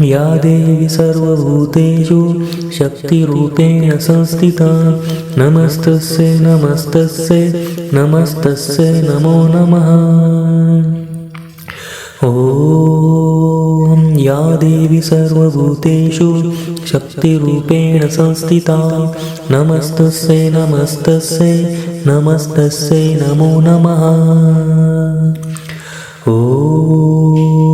या देवी सर्वभूतेषु शक्तिरूपेण संस्थिता। नमस्तस्यै नमस्तस्यै नमस्तस्यै नमो नमः। ॐ या देवी सर्वभूतेषु शक्तिरूपेण संस्थिता। नमस्तस्यै नमस्तस्यै नमस्तस्यै नमो नमः। ॐ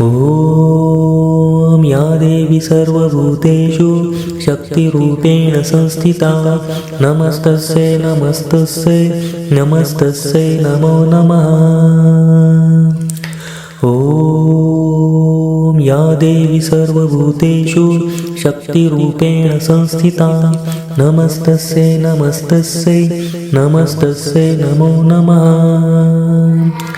ॐ या देवी सर्वभूतेषु शक्तिरूपेण संस्थिता। नमस्तस्यै नमस्तस्यै नमस्तस्यै नमो नमः। ॐ या देवी सर्वभूतेषु शक्तिरूपेण संस्थिता। नमस्तस्यै नमस्तस्यै नमस्तस्यै नमो नमः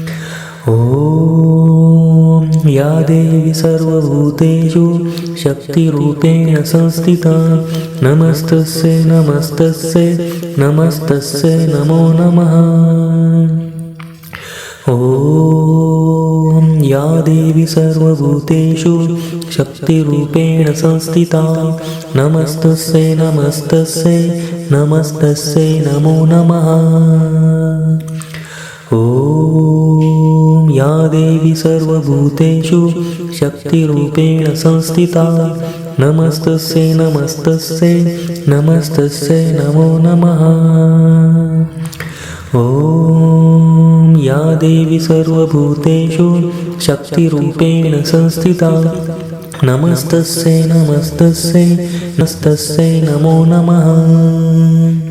ॐ या देवी सर्वभूतेषु शक्तिरूपेण संस्थिता। नमस्तस्यै नमस्तस्यै नमस्तस्यै नमो नमः। ॐ या देवी सर्वभूतेषु शक्तिरूपेण संस्थिता। नमस्तस्यै नमस्तस्यै नमस्तस्यै नमो नमः। ॐ या देवी सर्वभूतेषु शक्तिरूपेण संस्थिता। नमस्तस्यै नमस्तस्यै नमस्तस्यै, नमो नमः। ॐ या देवी सर्वभूतेषु शक्तिरूपेण संस्थिता। नमस्तस्यै नमस्तस्यै नमस्तस्यै, नमो नमः।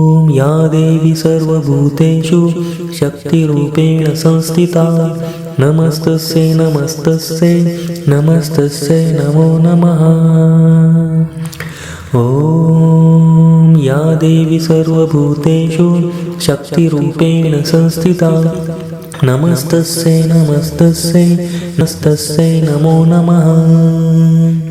या देवी सर्वभूतेषु शक्तिरूपेण संस्थिता। नमस्तस्यै नमस्तस्यै नमस्तस्यै, नमो नमः। ॐ या देवी सर्वभूतेषु शक्तिरूपेण संस्थिता। नमस्तस्यै नमस्तस्यै नस्तस्यै नमो नमः।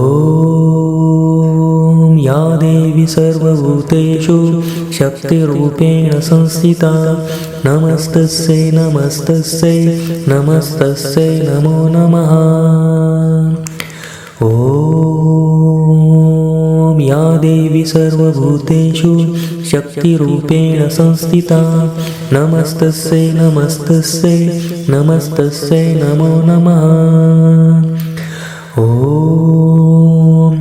या देवी सर्वभूतेषु शक्तिरूपेण संस्थिता। नमस्तस्यै नमस्तस्यै नमस्तस्यै, नमो नमः। ॐ या देवी सर्वभूतेषु शक्तिरूपेण संस्थिता। नमस्तस्यै नमस्तस्यै नमस्तस्यै, नमो नमः। ॐ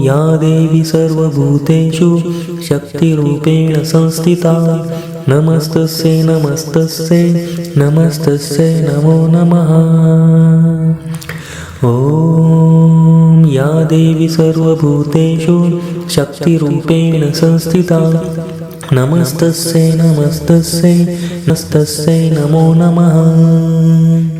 या देवी सर्वभूतेषु शक्तिरूपेण संस्थिता। नमस्तस्यै नमस्तस्यै नमस्तस्यै, नमो नमः। ॐ या देवी सर्वभूतेषु शक्तिरूपेण संस्थिता। नमस्तस्यै नमस्तस्यै नस्तस्यै नमो नमः।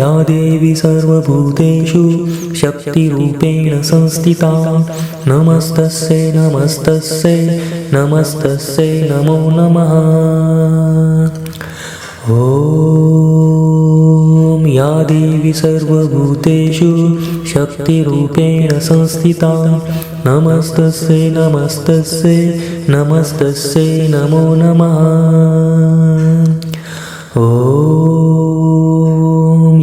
या देवी सर्वभूतेषु शक्तिरूपेण संस्थिता। नमस्तस्यै नमस्तस्यै नमस्तस्यै नमो नमः। ॐ या देवी सर्वभूतेषु शक्तिरूपेण संस्थिता। नमस्तस्यै नमस्तस्यै नमस्तस्यै नमो नमः। ॐ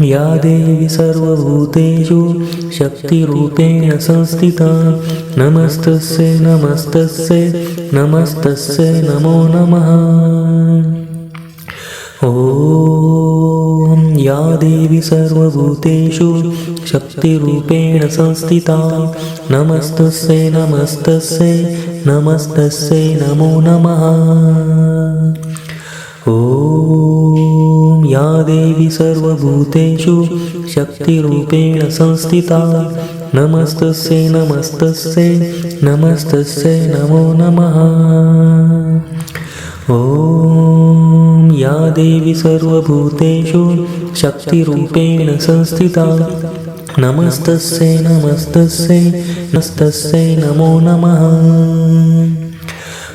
या देवी सर्वभूतेषु शक्तिरूपेण संस्थिता। नमस्तस्यै नमस्तस्यै नमस्तस्यै, नमो नमः। ॐ या देवी सर्वभूतेषु शक्तिरूपेण संस्थिता। नमस्तस्यै नमस्तस्यै नमस्तस्यै, नमो नमः। ॐ या देवी सर्वभूतेषु शक्तिरूपेण संस्थिता। नमस्तस्यै नमस्तस्यै नमस्तस्यै नमो नमः। ॐ या देवी सर्वभूतेषु शक्तिरूपेण संस्थिता। नमस्तस्यै नमस्तस्यै नमस्तस्य नमो नमः।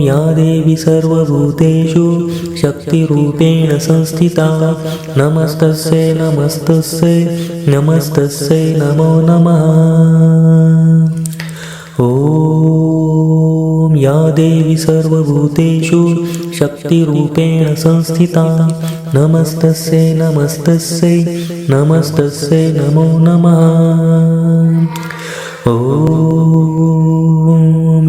या देवी सर्वभूतेषु शक्तिरूपेण संस्थिता। नमस्तस्यै नमस्तस्यै नमस्तस्यै नमो नमः। ॐ या देवी सर्वभूतेषु शक्तिरूपेण संस्थिता। नमस्तस्यै नमस्तस्यै नमस्तस्यै नमो नमः। ॐ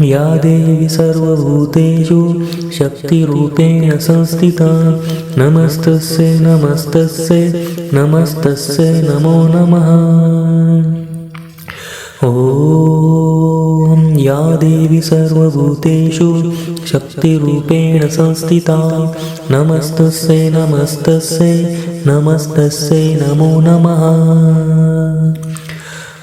या देवी सर्वभूतेषु शक्तिरूपेण संस्थिता। नमस्तस्यै नमस्तस्यै नमस्तस्यै नमो नमः। ॐ या देवी सर्वभूतेषु शक्तिरूपेण संस्थिता। नमस्तस्यै नमस्तस्यै नमस्तस्यै नमो नमः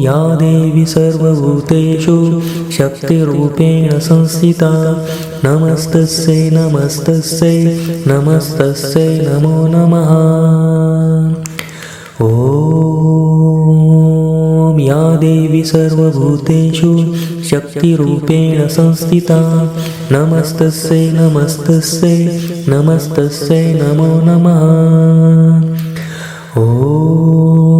या देवी सर्वभूतेषु शक्तिरूपेण संस्थिता। नमस्तस्यै नमस्तस्यै नमस्तस्यै नमो नमः। ॐ या देवी सर्वभूतेषु शक्तिरूपेण संस्थिता। नमस्तस्यै नमस्तस्यै नमस्तस्यै नमो नमः। ॐ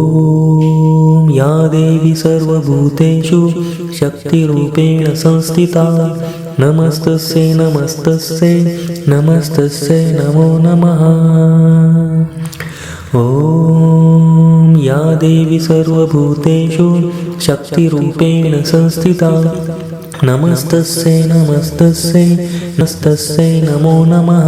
या देवी सर्वभूतेषु शक्तिरूपेण संस्थिता। नमस्तस्यै नमस्तस्यै नमस्तस्यै नमो नमः। ॐ या देवी सर्वभूतेषु शक्तिरूपेण संस्थिता। नमस्तस्यै नमस्तस्यै नमस्तस्यै नमो नमः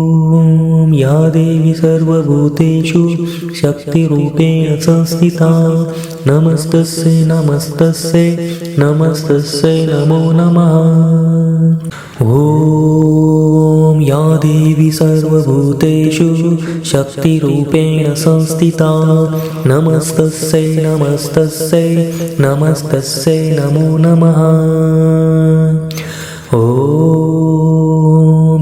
या देवी सर्वभूतेषु शक्तिरूपेण संस्थिता। नमस्तस्यै नमस्तस्यै नमस्तस्यै नमो नमः। ॐ या देवी सर्वभूतेषु शक्तिरूपेण संस्थिता। नमस्तस्यै नमस्तस्यै नमस्तस्यै नमो नमः। ॐ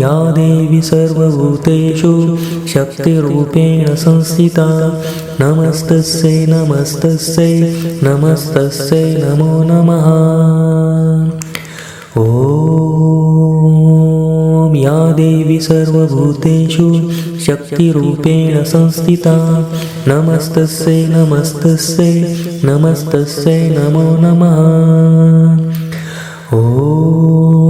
या देवी सर्वभूतेषु शक्तिरूपेण संस्थिता। नमस्तस्यै नमस्तस्यै नमस्तस्यै नमो नमः। ॐ या देवी सर्वभूतेषु शक्तिरूपेण संस्थिता। नमस्तस्यै नमस्तस्यै नमस्तस्यै नमो नमः। ॐ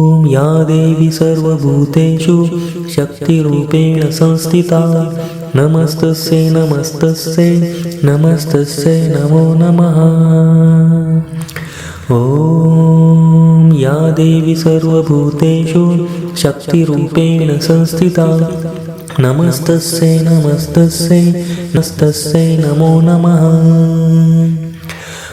या देवी सर्वभूतेषु शक्तिरूपेण संस्थिता। नमस्तस्यै नमस्तस्यै नमस्तस्यै, नमो नमः। ॐ या देवी सर्वभूतेषु शक्तिरूपेण संस्थिता। नमस्तस्यै नमस्तस्यै नमस्तस्यै, नमो नमः।